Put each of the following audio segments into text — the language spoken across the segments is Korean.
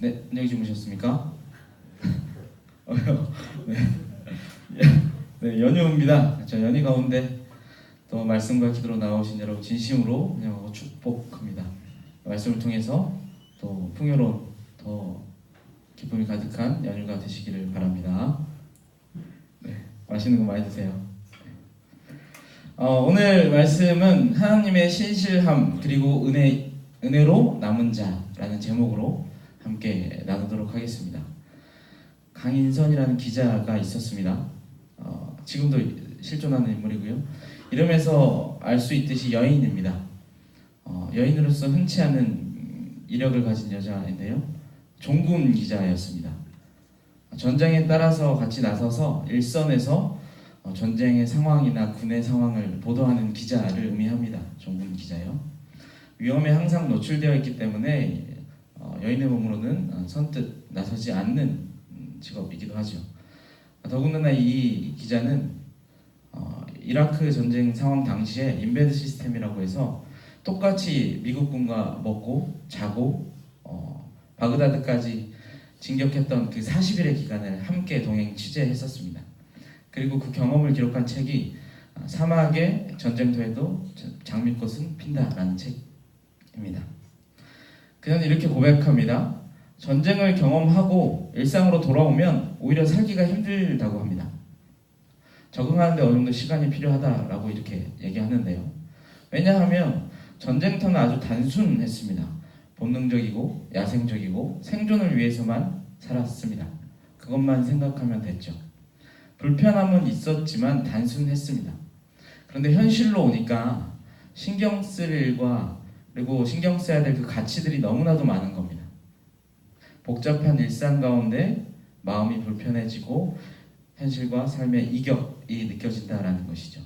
네, 안녕히 주무셨습니까? 어, 네. 네, 연휴입니다. 저 연휴 가운데 또 말씀과 기도로 나오신 여러분 진심으로 그냥 축복합니다. 말씀을 통해서 또 풍요로운 더 기쁨이 가득한 연휴가 되시기를 바랍니다. 네, 맛있는 거 많이 드세요. 어, 오늘 말씀은 하나님의 신실함 그리고 은혜 은혜로 남은 자라는 제목으로 함께 나누도록 하겠습니다. 강인선이라는 기자가 있었습니다. 어, 지금도 실존하는 인물이고요. 이름에서 알 수 있듯이 여인입니다. 어, 여인으로서 흔치 않은 이력을 가진 여자인데요. 종군 기자였습니다. 전쟁에 따라서 같이 나서서 일선에서 어, 전쟁의 상황이나 군의 상황을 보도하는 기자를 의미합니다. 종군 기자요. 위험에 항상 노출되어 있기 때문에 어, 여인의 몸으로는 어, 선뜻 나서지 않는 음, 직업이기도 하죠. 더군다나 이 기자는 어, 이라크 전쟁 상황 당시에 인베드 시스템이라고 해서 똑같이 미국군과 먹고 자고 어, 바그다드까지 진격했던 그 40일의 기간을 함께 동행 취재했었습니다. 그리고 그 경험을 기록한 책이 아, 사막의 전쟁터에도 장미꽃은 핀다라는 책입니다. 그는 이렇게 고백합니다. 전쟁을 경험하고 일상으로 돌아오면 오히려 살기가 힘들다고 합니다. 적응하는데 어느 정도 시간이 필요하다라고 이렇게 얘기하는데요. 왜냐하면 전쟁터는 아주 단순했습니다. 본능적이고 야생적이고 생존을 위해서만 살았습니다. 그것만 생각하면 됐죠. 불편함은 있었지만 단순했습니다. 그런데 현실로 오니까 신경 쓸 일과 그리고 신경 써야 될 그 가치들이 너무나도 많은 겁니다. 복잡한 일상 가운데 마음이 불편해지고 현실과 삶의 이격이 느껴진다라는 것이죠.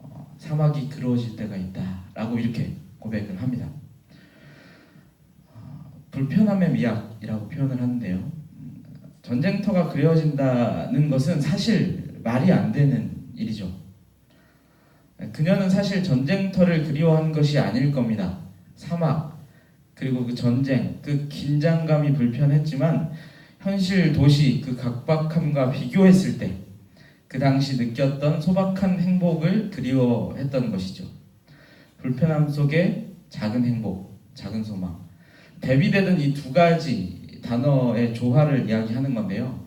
어, 사막이 그루어질 때가 있다라고 이렇게 고백을 합니다. 어, 불편함의 미학이라고 표현을 하는데요. 음, 전쟁터가 그려진다는 것은 사실 말이 안 되는 일이죠. 그녀는 사실 전쟁터를 그리워한 것이 아닐 겁니다. 사막 그리고 그 전쟁 그 긴장감이 불편했지만 현실 도시 그 각박함과 비교했을 때 그 당시 느꼈던 소박한 행복을 그리워했던 것이죠. 불편함 속에 작은 행복, 작은 소망. 대비되는 이 두 가지 단어의 조화를 이야기하는 건데요.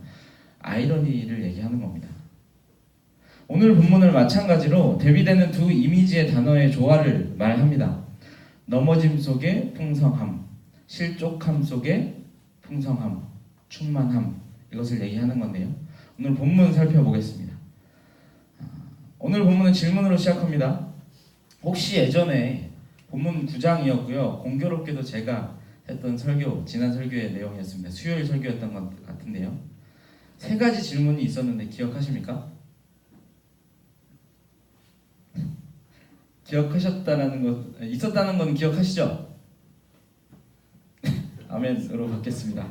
아이러니를 얘기하는 겁니다. 오늘 본문을 마찬가지로 대비되는 두 이미지의 단어의 조화를 말합니다. 넘어짐 속에 풍성함, 실족함 속에 풍성함, 충만함 이것을 얘기하는 건데요. 오늘 본문 살펴보겠습니다. 오늘 본문은 질문으로 시작합니다. 혹시 예전에 본문 9장이었고요. 공교롭게도 제가 했던 설교, 지난 설교의 내용이었습니다. 수요일 설교였던 것 같은데요. 세 가지 질문이 있었는데 기억하십니까? 기억하셨다는 것, 있었다는 건 기억하시죠? 아멘으로 받겠습니다.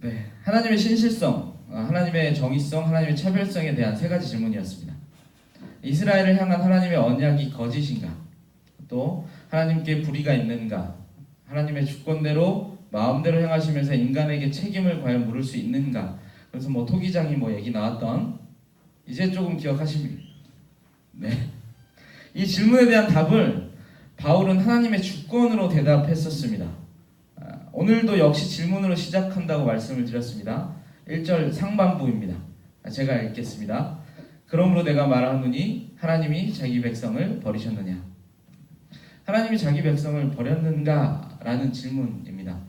네, 하나님의 신실성, 하나님의 정의성, 하나님의 차별성에 대한 세 가지 질문이었습니다. 이스라엘을 향한 하나님의 언약이 거짓인가? 또 하나님께 불의가 있는가? 하나님의 주권대로 마음대로 행하시면서 인간에게 책임을 과연 물을 수 있는가? 그래서 뭐 토기장이 뭐 얘기 나왔던 이제 조금 기억하십니까? 네. 이 질문에 대한 답을 바울은 하나님의 주권으로 대답했었습니다. 아, 오늘도 역시 질문으로 시작한다고 말씀을 드렸습니다. 1절 상반부입니다. 아, 제가 읽겠습니다. 그러므로 내가 말하노니 하나님이 자기 백성을 버리셨느냐? 하나님이 자기 백성을 버렸는가? 라는 질문입니다.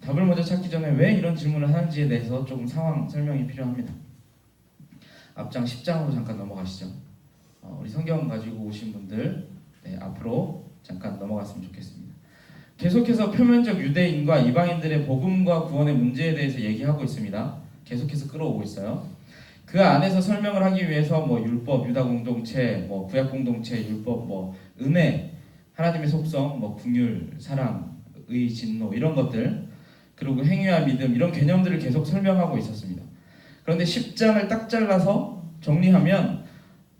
답을 먼저 찾기 전에 왜 이런 질문을 하는지에 대해서 조금 상황 설명이 필요합니다. 앞장 10장으로 잠깐 넘어가시죠. 어, 우리 성경 가지고 오신 분들 네, 앞으로 잠깐 넘어갔으면 좋겠습니다. 계속해서 표면적 유대인과 이방인들의 복음과 구원의 문제에 대해서 얘기하고 있습니다. 계속해서 끌어오고 있어요. 그 안에서 설명을 하기 위해서 뭐 율법, 유다 공동체, 뭐 구약 공동체, 율법, 뭐 은혜, 하나님의 속성, 뭐 궁율, 사랑, 의, 진노 이런 것들 그리고 행위와 믿음 이런 개념들을 계속 설명하고 있었습니다. 그런데 10장을 딱 잘라서 정리하면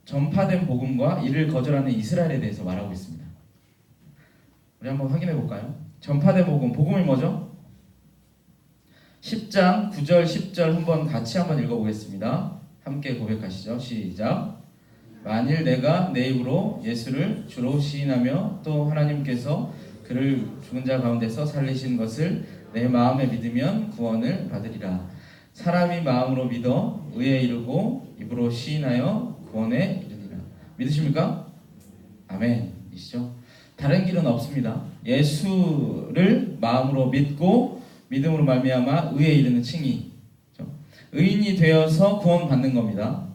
전파된 복음과 이를 거절하는 이스라엘에 대해서 말하고 있습니다. 우리 한번 확인해 볼까요? 전파된 복음, 복음이 뭐죠? 10장 9절 10절 한번 같이 한번 읽어 보겠습니다. 함께 고백하시죠. 시작. 만일 내가 내 입으로 예수를 주로 시인하며 또 하나님께서 그를 죽은 자 가운데서 살리신 것을 내 마음에 믿으면 구원을 받으리라. 사람이 마음으로 믿어 의에 이르고 입으로 시인하여 구원에 이르리라. 믿으십니까? 아멘이시죠? 다른 길은 없습니다. 예수를 마음으로 믿고 믿음으로 말미암아 의에 이르는 칭의. 그죠? 의인이 되어서 구원받는 겁니다.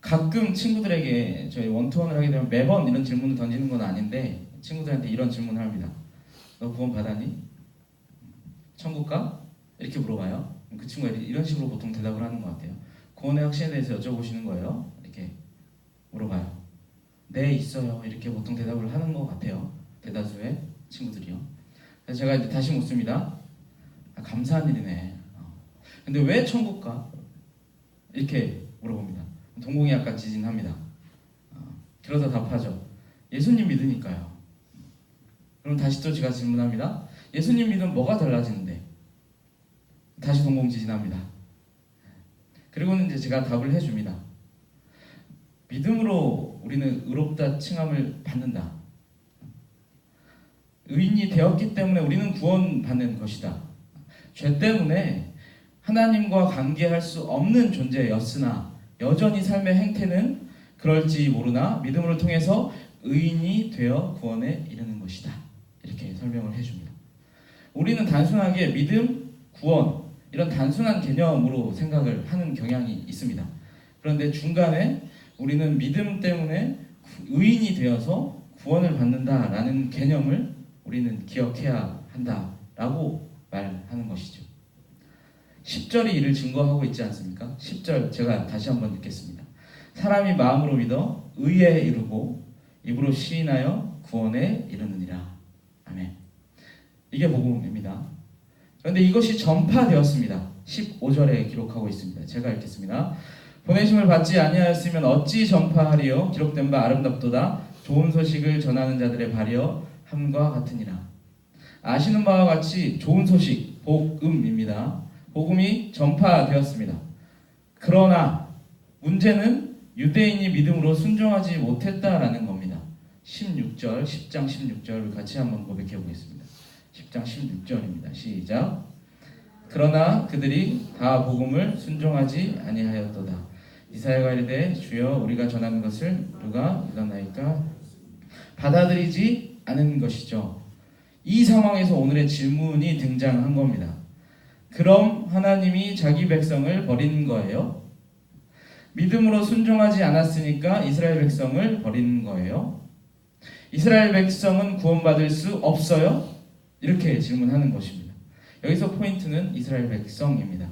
가끔 친구들에게 저희 원투원을 하게 되면 매번 이런 질문을 던지는 건 아닌데 친구들한테 이런 질문을 합니다. 너 구원 받았니? 천국 가? 이렇게 물어봐요. 그 친구가 이런 식으로 보통 대답을 하는 것 같아요. 구원의 확신에 대해서 여쭤보시는 거예요. 이렇게 물어봐요. 네 있어요. 이렇게 보통 대답을 하는 것 같아요. 대다수의 친구들이요. 그래서 제가 이제 다시 묻습니다. 아, 감사한 일이네. 어. 근데 왜 천국 가? 이렇게 물어봅니다. 동공이 약간 지진합니다. 어, 그러다 답하죠. 예수님 믿으니까요. 그럼 다시 또 제가 질문합니다. 예수님 믿으면 뭐가 달라지는데? 다시 동공 지진합니다. 그리고는 이제 제가 답을 해줍니다. 믿음으로 우리는 의롭다 칭함을 받는다. 의인이 되었기 때문에 우리는 구원받는 것이다. 죄 때문에 하나님과 관계할 수 없는 존재였으나 여전히 삶의 행태는 그럴지 모르나 믿음을 통해서 의인이 되어 구원에 이르는 것이다. 이렇게 설명을 해줍니다. 우리는 단순하게 믿음, 구원 이런 단순한 개념으로 생각을 하는 경향이 있습니다. 그런데 중간에 우리는 믿음 때문에 의인이 되어서 구원을 받는다라는 개념을 우리는 기억해야 한다라고 말하는 것이죠. 10절이 이를 증거하고 있지 않습니까? 10절 제가 다시 한번 읽겠습니다. 사람이 마음으로 믿어 의에 이르고 입으로 시인하여 구원에 이르느니라. 아멘. 이게 복음입니다. 그런데 이것이 전파되었습니다. 15절에 기록하고 있습니다. 제가 읽겠습니다. 보내심을 받지 아니하였으면 어찌 전파하리요 기록된 바 아름답도다 좋은 소식을 전하는 자들의 발이여 함과 같으니라. 아시는 바와 같이 좋은 소식 복음입니다. 복음이 전파되었습니다. 그러나 문제는 유대인이 믿음으로 순종하지 못했다라는 겁니다. 16절, 10장 16절을 같이 한번 고백해 보겠습니다. 10장 16절입니다. 시작. 그러나 그들이 다 복음을 순종하지 아니하였도다. 이사야가 이르되 주여 우리가 전하는 것을 누가 믿었나이까 받아들이지 않은 것이죠. 이 상황에서 오늘의 질문이 등장한 겁니다. 그럼 하나님이 자기 백성을 버린 거예요? 믿음으로 순종하지 않았으니까 이스라엘 백성을 버리는 거예요? 이스라엘 백성은 구원받을 수 없어요? 이렇게 질문하는 것입니다. 여기서 포인트는 이스라엘 백성입니다.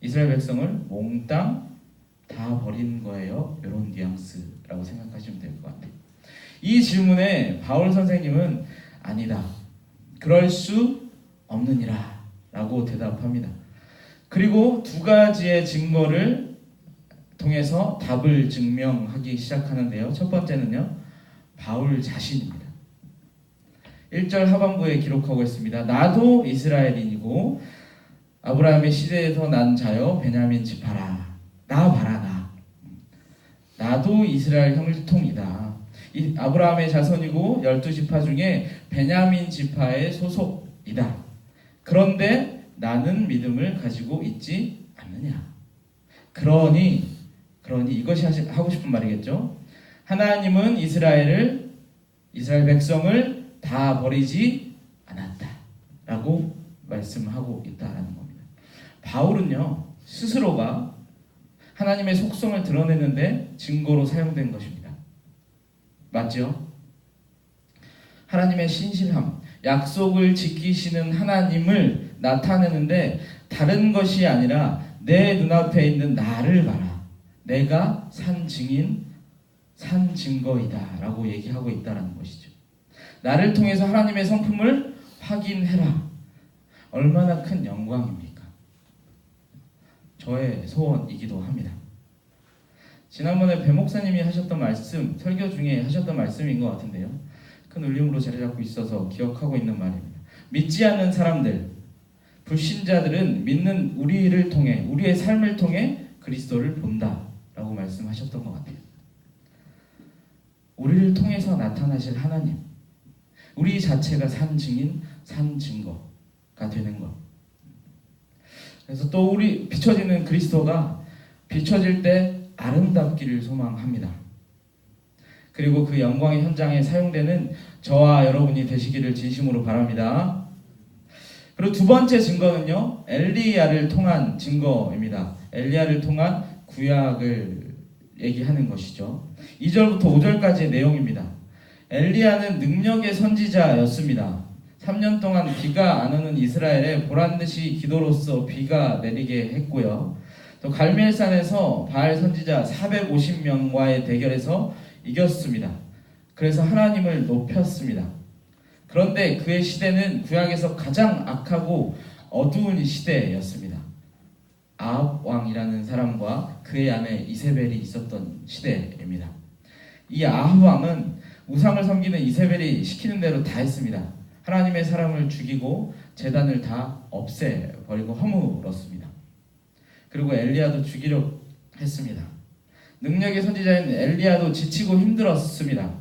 이스라엘 백성을 몽땅 다 버린 거예요. 이런 뉘앙스라고 생각하시면 될 것 같아요. 이 질문에 바울 선생님은 아니다. 그럴 수 없느니라 라고 대답합니다. 그리고 두 가지의 증거를 통해서 답을 증명하기 시작하는데요. 첫 번째는요. 바울 자신입니다. 1절 하반부에 기록하고 있습니다. 나도 이스라엘인이고 아브라함의 시대에서 난 자여 베냐민 지파라. 나 봐라 나. 나도 이스라엘 형통이다. 아브라함의 자손이고 열두 지파 중에 베냐민 지파의 소속이다. 그런데 나는 믿음을 가지고 있지 않느냐. 그러니 그러니 이것이 하고 싶은 말이겠죠. 하나님은 이스라엘을 이스라엘 백성을 다 버리지 않았다 라고 말씀하고 있다라는 겁니다. 바울은요 스스로가 하나님의 속성을 드러내는데 증거로 사용된 것입니다. 맞죠? 하나님의 신실함, 약속을 지키시는 하나님을 나타내는데 다른 것이 아니라 내 눈앞에 있는 나를 봐라. 내가 산 증인, 산 증거이다 라고 얘기하고 있다라는 것이죠. 나를 통해서 하나님의 성품을 확인해라. 얼마나 큰 영광입니까? 저의 소원이기도 합니다. 지난번에 배 목사님이 하셨던 말씀, 설교 중에 하셨던 말씀인 것 같은데요. 큰 울림으로 자리 잡고 있어서 기억하고 있는 말입니다. 믿지 않는 사람들, 불신자들은 믿는 우리를 통해 우리의 삶을 통해 그리스도를 본다 라고 말씀하셨던 것 같아요. 우리를 통해서 나타나실 하나님, 우리 자체가 산 증인, 산 증거가 되는 것. 그래서 또 우리 비춰지는 그리스도가 비춰질 때 아름답기를 소망합니다. 그리고 그 영광의 현장에 사용되는 저와 여러분이 되시기를 진심으로 바랍니다. 그리고 두 번째 증거는요, 엘리야를 통한 증거입니다. 엘리야를 통한 구약을 얘기하는 것이죠. 2절부터 5절까지의 내용입니다. 엘리야는 능력의 선지자였습니다. 3년 동안 비가 안 오는 이스라엘에 보란 듯이 기도로서 비가 내리게 했고요. 또 갈멜산에서 바알 선지자 450명과의 대결에서 이겼습니다. 그래서 하나님을 높였습니다. 그런데 그의 시대는 구약에서 가장 악하고 어두운 시대였습니다. 아합 왕이라는 사람과 그의 아내 이세벨이 있었던 시대입니다. 이 아합 왕은 우상을 섬기는 이세벨이 시키는 대로 다 했습니다. 하나님의 사람을 죽이고 재단을 다 없애버리고 허물었습니다. 그리고 엘리야도 죽이려 했습니다. 능력의 선지자인 엘리야도 지치고 힘들었습니다.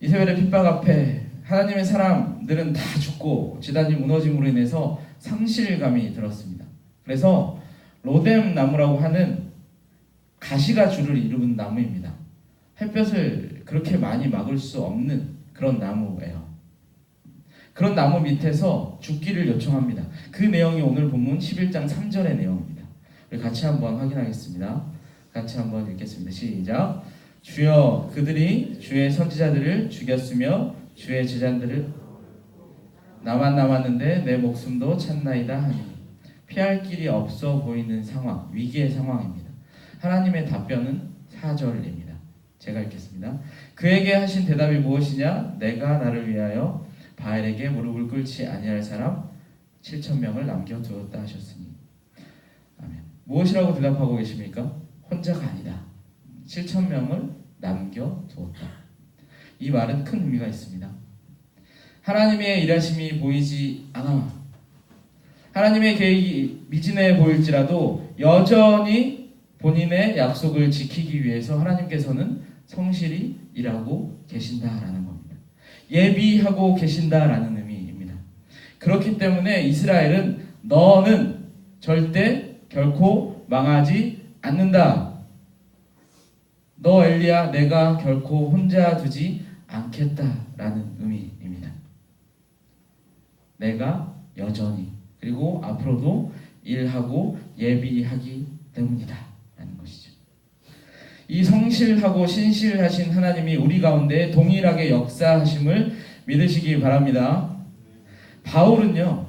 이세벨의 핍박 앞에 하나님의 사람들은 다 죽고 재단이 무너짐으로 인해서 상실감이 들었습니다. 그래서 로뎀 나무라고 하는 가시가 줄을 이루는 나무입니다. 햇볕을 그렇게 많이 막을 수 없는 그런 나무예요. 그런 나무 밑에서 죽기를 요청합니다. 그 내용이 오늘 본문 11장 3절의 내용입니다. 우리 같이 한번 확인하겠습니다. 같이 한번 읽겠습니다. 시작. 주여 그들이 주의 선지자들을 죽였으며 주의 제자들을 나만 남았는데 내 목숨도 찾나이다 하니 피할 길이 없어 보이는 상황, 위기의 상황입니다. 하나님의 답변은 4절입니다. 제가 읽겠습니다. 그에게 하신 대답이 무엇이냐? 내가 나를 위하여 바알에게 무릎을 꿇지 아니할 사람 7천 명을 남겨두었다 하셨으니 아멘. 무엇이라고 대답하고 계십니까? 혼자가 아니다. 7천 명을 남겨두었다. 이 말은 큰 의미가 있습니다. 하나님의 일하심이 보이지 않아. 하나님의 계획이 미진해 보일지라도 여전히 본인의 약속을 지키기 위해서 하나님께서는 성실히 일하고 계신다라는 겁니다. 예비하고 계신다라는 의미입니다. 그렇기 때문에 이스라엘은 너는 절대 결코 망하지 않는다. 너 엘리야 내가 결코 혼자 두지 않겠다라는 의미입니다. 내가 여전히 그리고 앞으로도 일하고 예비하기 때문이다. 이 성실하고 신실하신 하나님이 우리 가운데 동일하게 역사하심을 믿으시기 바랍니다. 바울은요,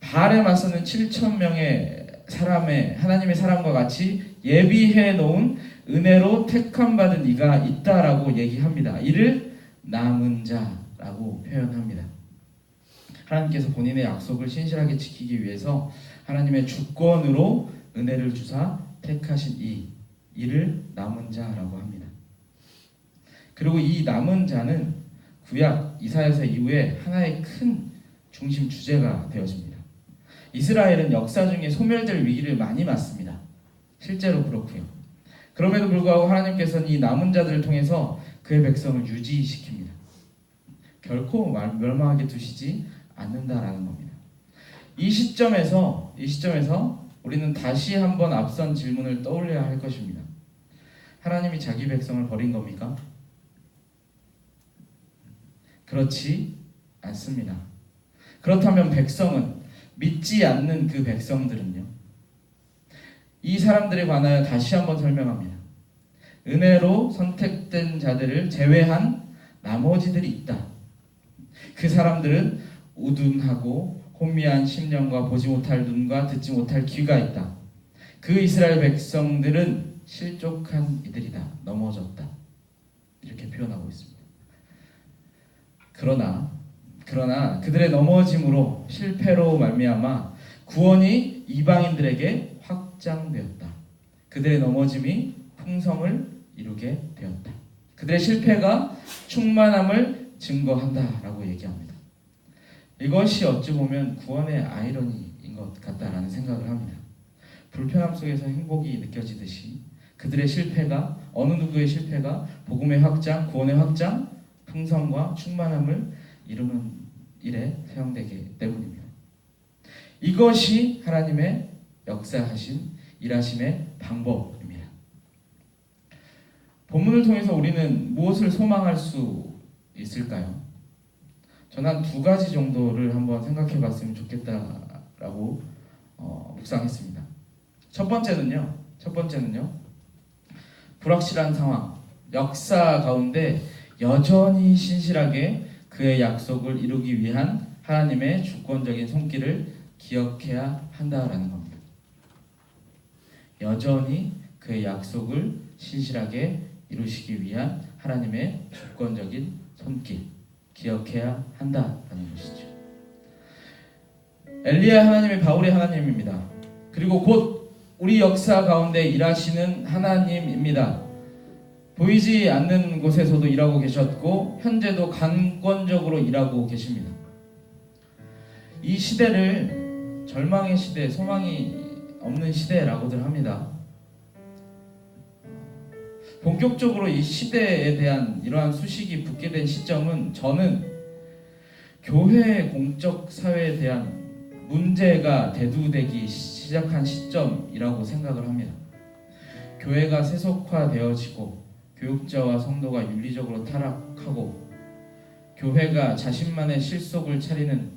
발에 맞서는 7천 명의 사람의 하나님의 사람과 같이 예비해 놓은 은혜로 택함 받은 이가 있다라고 얘기합니다. 이를 남은 자라고 표현합니다. 하나님께서 본인의 약속을 신실하게 지키기 위해서 하나님의 주권으로 은혜를 주사 택하신 이 이를 남은 자라고 합니다. 그리고 이 남은 자는 구약 이사야서 이후에 하나의 큰 중심 주제가 되어집니다. 이스라엘은 역사 중에 소멸될 위기를 많이 맞습니다. 실제로 그렇고요. 그럼에도 불구하고 하나님께서는 이 남은 자들을 통해서 그의 백성을 유지시킵니다. 결코 멸망하게 두시지 않는다라는 겁니다. 이 시점에서 이 시점에서 우리는 다시 한번 앞선 질문을 떠올려야 할 것입니다. 하나님이 자기 백성을 버린 겁니까? 그렇지 않습니다. 그렇다면 백성은 믿지 않는 그 백성들은요. 이 사람들에 관하여 다시 한번 설명합니다. 은혜로 선택된 자들을 제외한 나머지들이 있다. 그 사람들은 우둔하고 혼미한 심령과 보지 못할 눈과 듣지 못할 귀가 있다. 그 이스라엘 백성들은 실족한 이들이다. 넘어졌다. 이렇게 표현하고 있습니다. 그러나 그러나 그들의 넘어짐으로 실패로 말미암아 구원이 이방인들에게 확장되었다. 그들의 넘어짐이 풍성을 이루게 되었다. 그들의 실패가 충만함을 증거한다라고 얘기합니다. 이것이 어찌 보면 구원의 아이러니인 것 같다라는 생각을 합니다. 불편함 속에서 행복이 느껴지듯이 그들의 실패가 어느 누구의 실패가 복음의 확장, 구원의 확장, 풍성과 충만함을 이루는 일에 사용되기 때문입니다. 이것이 하나님의 역사하신 일하심의 방법입니다. 본문을 통해서 우리는 무엇을 소망할 수 있을까요? 저는 한두 가지 정도를 한번 생각해 봤으면 좋겠다라고 어, 묵상했습니다. 첫 번째는요. 첫 번째는요. 불확실한 상황, 역사 가운데 여전히 신실하게 그의 약속을 이루기 위한 하나님의 주권적인 손길을 기억해야 한다라는 겁니다. 여전히 그의 약속을 신실하게 이루시기 위한 하나님의 주권적인 손길 기억해야 한다라는 것이죠. 엘리야 하나님의 바울의 하나님입니다. 그리고 곧 우리 역사 가운데 일하시는 하나님입니다. 보이지 않는 곳에서도 일하고 계셨고 현재도 강권적으로 일하고 계십니다. 이 시대를 절망의 시대, 소망이 없는 시대라고들 합니다. 본격적으로 이 시대에 대한 이러한 수식이 붙게 된 시점은 저는 교회 공적 사회에 대한 문제가 대두되기 한 시점이라고 생각을 합니다. 교회가 세속화되어지고 교육자와 성도가 윤리적으로 타락하고 교회가 자신만의 실속을 차리는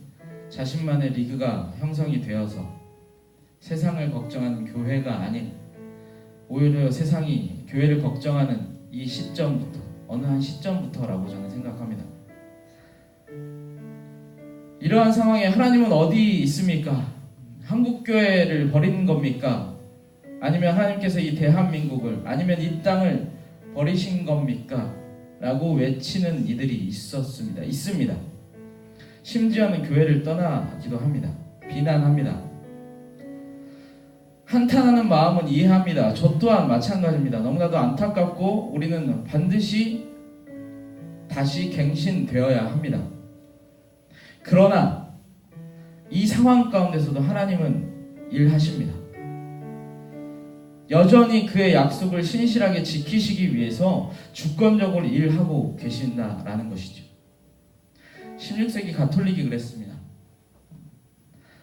자신만의 리그가 형성이 되어서 세상을 걱정하는 교회가 아닌 오히려 세상이 교회를 걱정하는 이 시점부터 어느 한 시점부터라고 저는 생각합니다. 이러한 상황에 하나님은 어디 있습니까? 한국 교회를 버린 겁니까? 아니면 하나님께서 이 대한민국을 아니면 이 땅을 버리신 겁니까? 라고 외치는 이들이 있었습니다. 있습니다. 심지어는 교회를 떠나기도 합니다. 비난합니다. 한탄하는 마음은 이해합니다. 저 또한 마찬가지입니다. 너무나도 안타깝고 우리는 반드시 다시 갱신되어야 합니다. 그러나 이 상황 가운데서도 하나님은 일하십니다. 여전히 그의 약속을 신실하게 지키시기 위해서 주권적으로 일하고 계신다라는 것이죠. 16세기 가톨릭이 그랬습니다.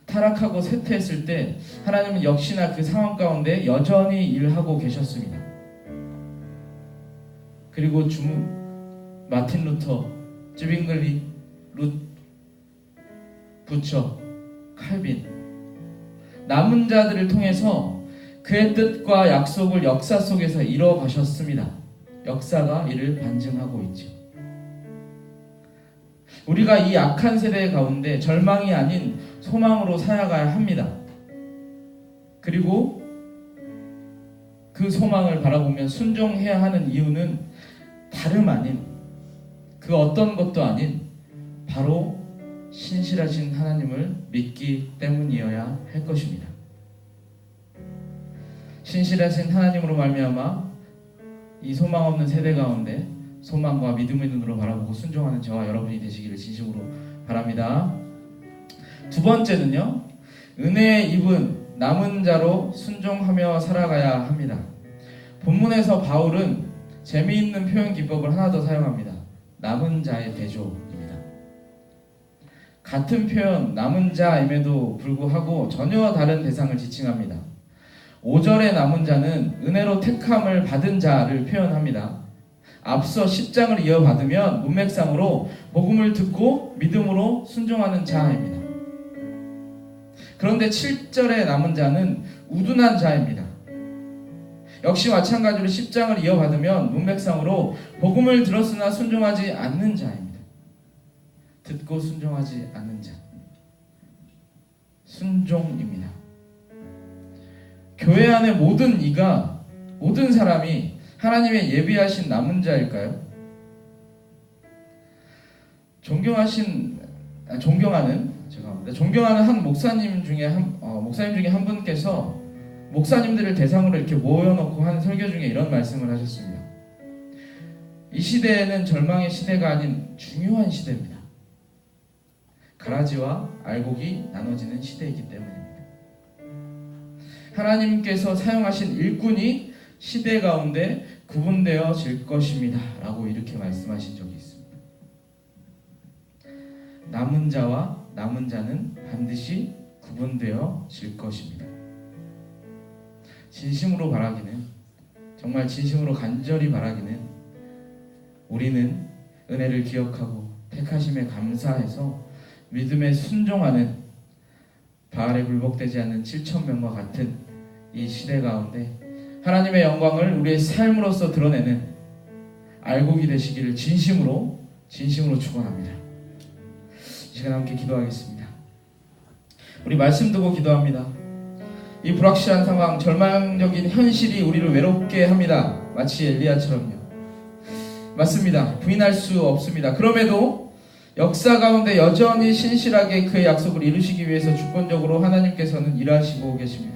타락하고 쇠퇴했을 때 하나님은 역시나 그 상황 가운데 여전히 일하고 계셨습니다. 그리고 주 마틴 루터, 쯔빙글리, 루 부처, 칼빈 남은 자들을 통해서 그의 뜻과 약속을 역사 속에서 이뤄 가셨습니다. 역사가 이를 반증하고 있죠. 우리가 이 악한 세대 가운데 절망이 아닌 소망으로 살아가야 합니다. 그리고 그 소망을 바라보며 순종해야 하는 이유는 다름 아닌 그 어떤 것도 아닌 바로 신실하신 하나님을 믿기 때문이어야 할 것입니다. 신실하신 하나님으로 말미암아 이 소망 없는 세대 가운데 소망과 믿음의 눈으로 바라보고 순종하는 저와 여러분이 되시기를 진심으로 바랍니다. 두 번째는요. 은혜의 입은 남은 자로 순종하며 살아가야 합니다. 본문에서 바울은 재미있는 표현 기법을 하나 더 사용합니다. 남은 자의 대조입니다. 같은 표현 남은 자임에도 불구하고 전혀 다른 대상을 지칭합니다. 5절의 남은 자는 은혜로 택함을 받은 자를 표현합니다. 앞서 10장을 이어받으면 문맥상으로 복음을 듣고 믿음으로 순종하는 자입니다. 그런데 7절의 남은 자는 우둔한 자입니다. 역시 마찬가지로 10장을 이어받으면 문맥상으로 복음을 들었으나 순종하지 않는 자입니다. 듣고 순종하지 않는 자. 순종입니다. 교회 안의 모든 이가 모든 사람이 하나님의 예비하신 남은 자일까요? 존경하신 아, 존경하는 죄송합니다. 존경하는 한 목사님 중에 한 어, 목사님 중에 한 분께서 목사님들을 대상으로 이렇게 모여놓고 한 설교 중에 이런 말씀을 하셨습니다. 이 시대에는 절망의 시대가 아닌 중요한 시대입니다. 가라지와 알곡이 나눠지는 시대이기 때문입니다. 하나님께서 사용하신 일꾼이 시대 가운데 구분되어질 것입니다. 라고 이렇게 말씀하신 적이 있습니다. 남은 자와 남은 자는 반드시 구분되어질 것입니다. 진심으로 바라기는 정말 진심으로 간절히 바라기는 우리는 은혜를 기억하고 택하심에 감사해서 믿음에 순종하는 바알에 굴복되지 않는 7천 명과 같은 이 시대 가운데 하나님의 영광을 우리의 삶으로서 드러내는 알곡이 되시기를 진심으로 진심으로 축원합니다. 이 시간 함께 기도하겠습니다. 우리 말씀 두고 기도합니다. 이 불확실한 상황, 절망적인 현실이 우리를 외롭게 합니다. 마치 엘리야처럼요. 맞습니다. 부인할 수 없습니다. 그럼에도 역사 가운데 여전히 신실하게 그의 약속을 이루시기 위해서 주권적으로 하나님께서는 일하시고 계십니다.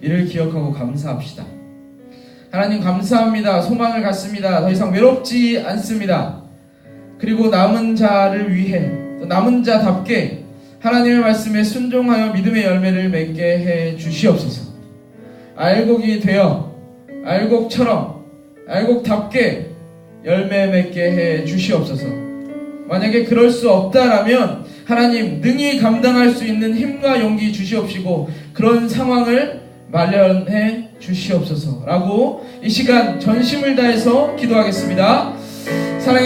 이를 기억하고 감사합시다. 하나님 감사합니다. 소망을 갖습니다. 더 이상 외롭지 않습니다. 그리고 남은 자를 위해 또 남은 자답게 하나님의 말씀에 순종하여 믿음의 열매를 맺게 해 주시옵소서. 알곡이 되어 알곡처럼 알곡답게 열매 맺게 해 주시옵소서. 만약에 그럴 수 없다라면 하나님 능히 감당할 수 있는 힘과 용기 주시옵시고 그런 상황을 마련해 주시옵소서라고 이 시간 전심을 다해서 기도하겠습니다.